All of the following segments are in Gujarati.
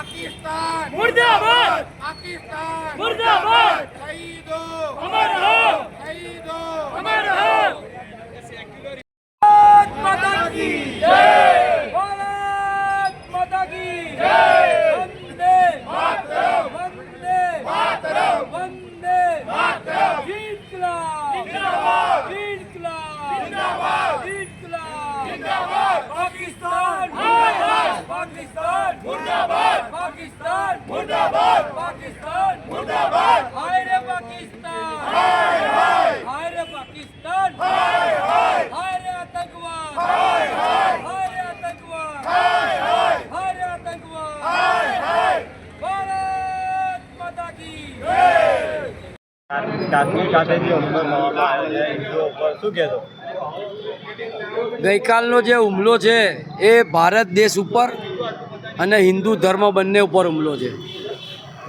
પાકિસ્તાન. મુર્દાબાદ. પાકિસ્તાન. મુર્દાબાદ. શહીદો. અમર હો શહીદો. અમર હો ગઈકાલનો જે હુમલો છે, એ ભારત દેશ ઉપર અને હિન્દુ ધર્મ બંને ઉપર હુમલો છે.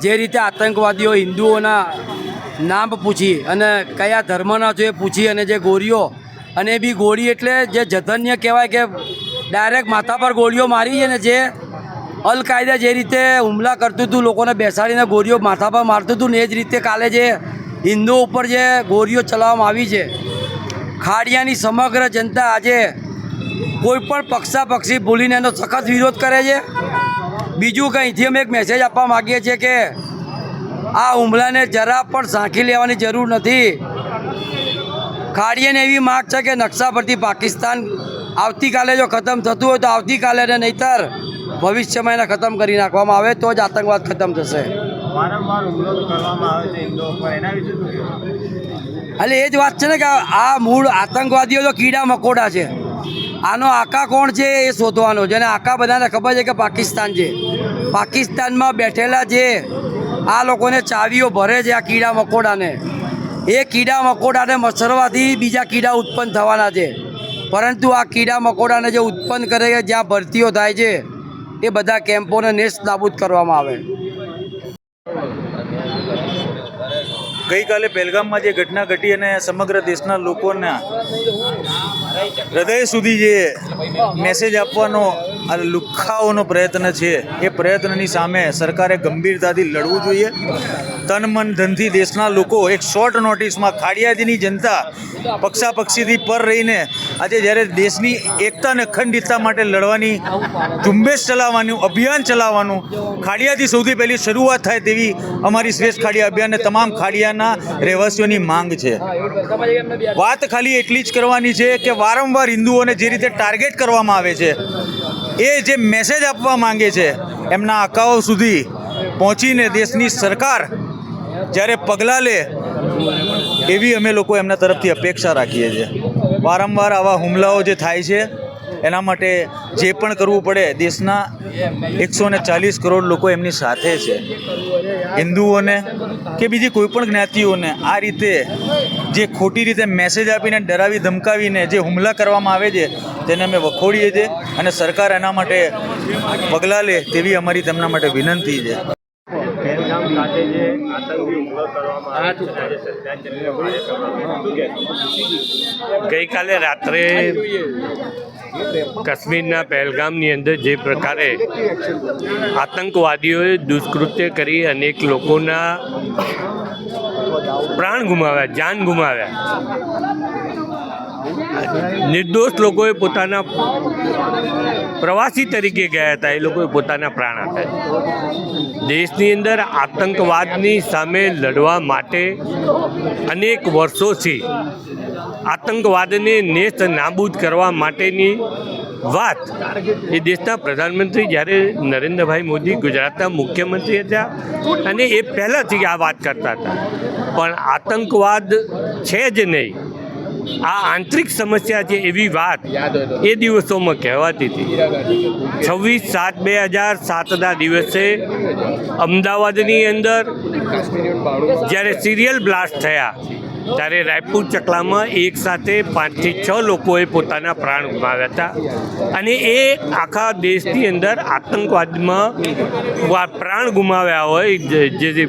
જે રીતે આતંકવાદીઓ હિન્દુઓના નામ પૂછી અને કયા ધર્મના છો એ પૂછી અને જે ગોળીઓ અને બી ગોળી એટલે જે જધન્ય કહેવાય કે ડાયરેક્ટ માથા પર ગોળીઓ મારી છે ને જે અલ કાયદા જે રીતે હુમલા કરતું હતું, લોકોને બેસાડીને ગોળીઓ માથા પર મારતું હતું ને એ જ રીતે કાલે જે હિન્દુઓ ઉપર જે ગોરીઓ ચલાવવામાં આવી છે, ખાડિયાની સમગ્ર જનતા આજે કોઈ પણ પક્ષાપક્ષી ભૂલીને એનો સખત વિરોધ કરે છે. બીજું કંઈ અહીંથી અમે એક મેસેજ આપવા માગીએ છીએ કે આ હુમલાને જરા પણ સાંખી લેવાની જરૂર નથી. ખાડિયાને એવી માગ છે કે નકશા પરથી પાકિસ્તાન આવતીકાલે જો ખતમ થતું હોય તો આવતીકાલે નહીતર ભવિષ્યમાં એને ખતમ કરી નાખવામાં આવે તો જ આતંકવાદ ખતમ થશે. વારંવાર હુમલો કરવામાં આવે છે હિન્દુઓ પર. એના વિશે શું એટલે એ જ વાત છે ને કે આ મૂળ આતંકવાદીઓ તો કીડા મકોડા છે, આનો આકા કોણ છે એ શોધવાનો અને આકા બધાને ખબર છે કે પાકિસ્તાન છે. પાકિસ્તાનમાં બેઠેલા જે આ લોકોને ચાવીઓ ભરે છે આ કીડા મકોડાને, એ કીડા મકોડાને મસરવાથી બીજા કીડા ઉત્પન્ન થવાના છે. પરંતુ આ કીડા મકોડાને જે ઉત્પન્ન કરે છે, જ્યાં ભરતીઓ થાય છે, એ બધા કેમ્પોને નેસ્ત નાબૂદ કરવામાં આવે. ગઈકાલે પહેલગામમાં જે ઘટના ઘટી અને સમગ્ર દેશના લોકોના હૃદય સુધી જે મેસેજ આપવાનો આ લુખ્ખાઓનો પ્રયત્ન છે, એ પ્રયત્નની સામે સરકારે ગંભીરતાથી લડવું જોઈએ. તન મન ધનથી દેશના લોકો એક શોર્ટ નોટિસમાં ખાડિયાજીની જનતા પક્ષાપક્ષીથી પર રહીને આજે જ્યારે દેશની એકતા અને અખંડિતતા માટે લડવાની, ઝુંબેશ ચલાવવાનું, અભિયાન ચલાવવાનું ખાડિયાથી સૌથી પહેલી શરૂઆત થાય તેવી અમારી શ્રેષ્ઠ ખાડિયા અભિયાનને તમામ ખાડિયાના રહેવાસીઓની માંગ છે. વાત ખાલી એટલી જ કરવાની છે કે વારંવાર હિન્દુઓને જે રીતે ટાર્ગેટ કરવામાં આવે છે, એ જે મેસેજ આપવા માંગે છે, એમના અકાઓ સુધી પહોંચીને દેશની સરકાર જ્યારે પગલાં લે, એવી અમે લોકો એમના તરફથી અપેક્ષા રાખીએ છીએ. વારંવાર આવા હુમલાઓ જે થાય છે, એના માટે જે પણ કરવું પડે, દેશના એકસો ને ચાલીસ કરોડ લોકો એમની સાથે છે. હિન્દુઓને કે બીજી કોઈપણ જ્ઞાતિઓને આ રીતે જે ખોટી રીતે મેસેજ આપીને, ડરાવી, ધમકાવીને જે હુમલા કરવામાં આવે છે, તેને અમે વખોડીએ છીએ અને સરકાર એના માટે પગલાં લે તેવી અમારી તેમના માટે વિનંતી છે પહેલગામ ખાતે જે આતંકી હુમલો કરવામાં આવ્યો છે આજે શ્રદ્ધાંજલિનો કાર્યક્રમ શું કહેશો ગઈકાલે રાત્રે કાશ્મીરના પહેલગામની અંદર જે પ્રકારે આતંકવાદીઓએ દુષ્કૃત્ય કરી અનેક લોકોના પ્રાણ ગુમાવ્યા, જાન ગુમાવ્યા નિર્દોષ લોકોએ પોતાના પ્રવાસી તરીકે ગયા હતા, એ લોકોએ પોતાના પ્રાણ આપ્યા દેશની અંદર આતંકવાદની સામે લડવા માટે અનેક વર્ષોથી આતંકવાદને નેસ્ત નાબૂદ કરવા માટેની વાત એ દેશના પ્રધાનમંત્રી જ્યારે નરેન્દ્રભાઈ મોદી ગુજરાતના મુખ્યમંત્રી હતા અને એ પહેલાંથી આ વાત કરતા હતા. પણ આતંકવાદ છે જ નહીં. આ આંતરિક સમસ્યા છે એવી વાત એ દિવસોમાં કહેવાતી હતી. છવ્વીસ સાત બે હજાર સાતના દિવસે અમદાવાદની અંદર જ્યારે સિરિયલ બ્લાસ્ટ થયા ત્યારે રાયપુર ચકલામાં એક સાથે પાંચથી છ લોકોએ પોતાના પ્રાણ ગુમાવ્યા હતા. અને એ આખા દેશની અંદર આતંકવાદમાં પ્રાણ ગુમાવ્યા હોય જે જે- જે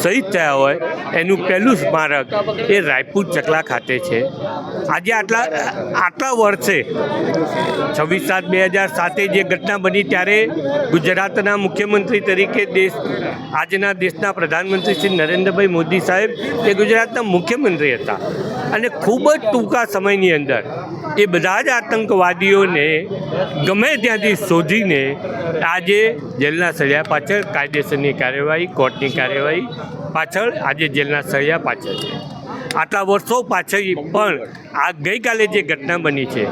શહીદ થયા હોય, એનું પહેલું સ્મારક એ રાયપુર ચકલા ખાતે છે. આજે આટલા આટલા વર્ષે, છવ્વીસ સાત બે હજાર સાતે જે ઘટના બની ત્યારે ગુજરાતના મુખ્યમંત્રી તરીકે દેશ, આજના દેશના પ્રધાનમંત્રી શ્રી નરેન્દ્રભાઈ મોદી સાહેબ એ ગુજરાતના મુખ્યમંત્રી હતા. અને ખૂબ જ ટૂંકા સમયની અંદર એ બધા જ આતંકવાદીઓને ગમે ત્યાંથી શોધીને આજે જેલના સળિયા પાછળ કાયદેસરની કાર્યવાહી, કોર્ટની કાર્યવાહી પાછળ આજે જેલના સળિયા પાછળ છે. આટલા વર્ષો પાછળ પણ આ ગઈકાલે જે ઘટના બની છે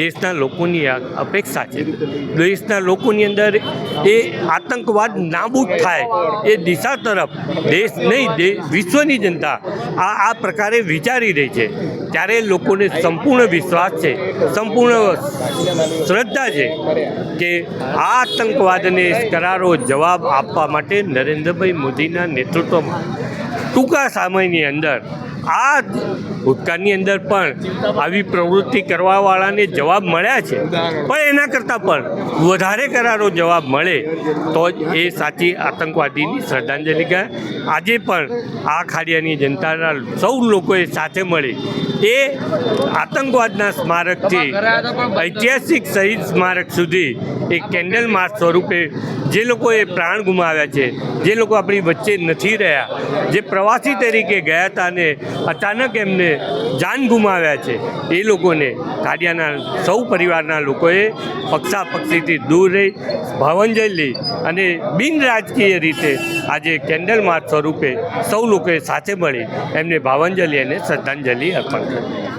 દેશના લોકોની અપેક્ષા છે. દેશના લોકોની અંદર એ આતંકવાદ નાબૂદ થાય એ દિશા તરફ દેશ નહીં વિશ્વની જનતા આ આ પ્રકારે વિચારી રહી છે. ત્યારે લોકોને સંપૂર્ણ વિશ્વાસ છે, સંપૂર્ણ શ્રદ્ધા છે કે આ આતંકવાદને કરારો જવાબ આપવા માટે નરેન્દ્રભાઈ મોદીના નેતૃત્વમાં ટૂંકા સમયની અંદર આ ભૂતકાળની અંદર પણ આવી પ્રવૃત્તિ કરવાવાળાને જવાબ મળ્યા છે. પણ એના કરતાં પણ વધારે કરારો જવાબ મળે તો જ એ સાચી આતંકવાદીની શ્રદ્ધાંજલિ કહે આજે પણ આ ખાડિયાની જનતાના સૌ લોકોએ સાથે મળી એ આતંકવાદના સ્મારકથી ઐતિહાસિક શહીદ સ્મારક સુધી એક કેન્ડલ માર્ચ સ્વરૂપે જે લોકોએ પ્રાણ ગુમાવ્યા છે, જે લોકો આપણી વચ્ચે નથી રહ્યા, જે પ્રવાસી તરીકે ગયા હતા અને અચાનક એમને જાન ગુમાવ્યા છે. એ લોકોને કાડિયાના સૌ પરિવારના લોકોએ પક્ષા પક્ષીથી દૂર રહી, ભાવંજલિ અને બિન રાજકીય રીતે આજે કેન્ડલ માર્ચ સ્વરૂપે સૌ લોકોએ સાથે મળી એમને ભાવંજલિ અને શ્રદ્ધાંજલિ અર્પણ કરી.